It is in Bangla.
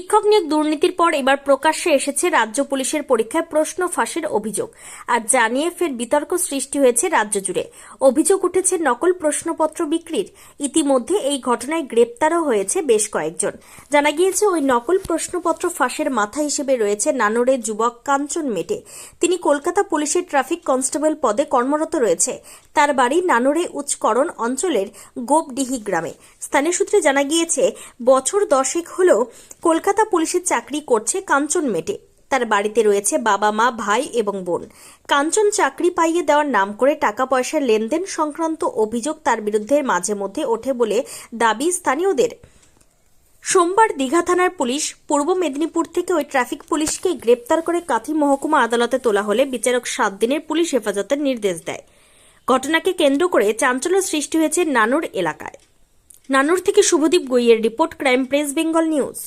নিয়োগ দুর্নীতির পর এবার প্রকাশ্যে এসেছে রাজ্য পুলিশের পরীক্ষায় প্রশ্ন ফাঁসের অভিযোগ। আর জানিয়ে ফের বিতর্ক সৃষ্টি হয়েছে রাজ্য জুড়ে। অভিযোগ উঠেছে নকল প্রশ্নপত্র বিক্রির। ইতিমধ্যে এই ঘটনায় গ্রেপ্তারও হয়েছে বেশ কয়েকজন। জানা গিয়েছে, ওই নকল প্রশ্নপত্র ফাঁসের মাথা হিসেবে রয়েছে নানোরের যুবক কাঞ্চন মেটে। তিনি কলকাতা পুলিশের ট্রাফিক কনস্টেবল পদে কর্মরত রয়েছে। তার বাড়ি নানোরে উচ্চকরণ অঞ্চলের গোপডিহি গ্রামে। স্থানীয় সূত্রে জানা গিয়েছে, বছর দশেক হল কলকাতা পুলিশের চাকরি করছে কাঞ্চন মেটে। তার বাড়িতে রয়েছে বাবা, মা, ভাই এবং বোন। কাঞ্চন চাকরি পাইয়ে দেওয়ার নাম করে টাকা পয়সার লেনদেন সংক্রান্ত অভিযোগ তার বিরুদ্ধে মাঝে মধ্যে ওঠে বলে দাবি স্থানীয়দের। সোমবার দীঘা থানার পুলিশ পূর্ব মেদিনীপুর থেকে ওই ট্রাফিক পুলিশকে গ্রেপ্তার করে কাথি মহকুমা আদালতে তোলা হলে বিচারক সাত দিনের পুলিশ হেফাজতের নির্দেশ দেয়। ঘটনাকে কেন্দ্র করে চাঞ্চল্য সৃষ্টি হয়েছে নানুর এলাকায়। নানুর থেকে Subhadip গৈয়ের report crime press Bengal news.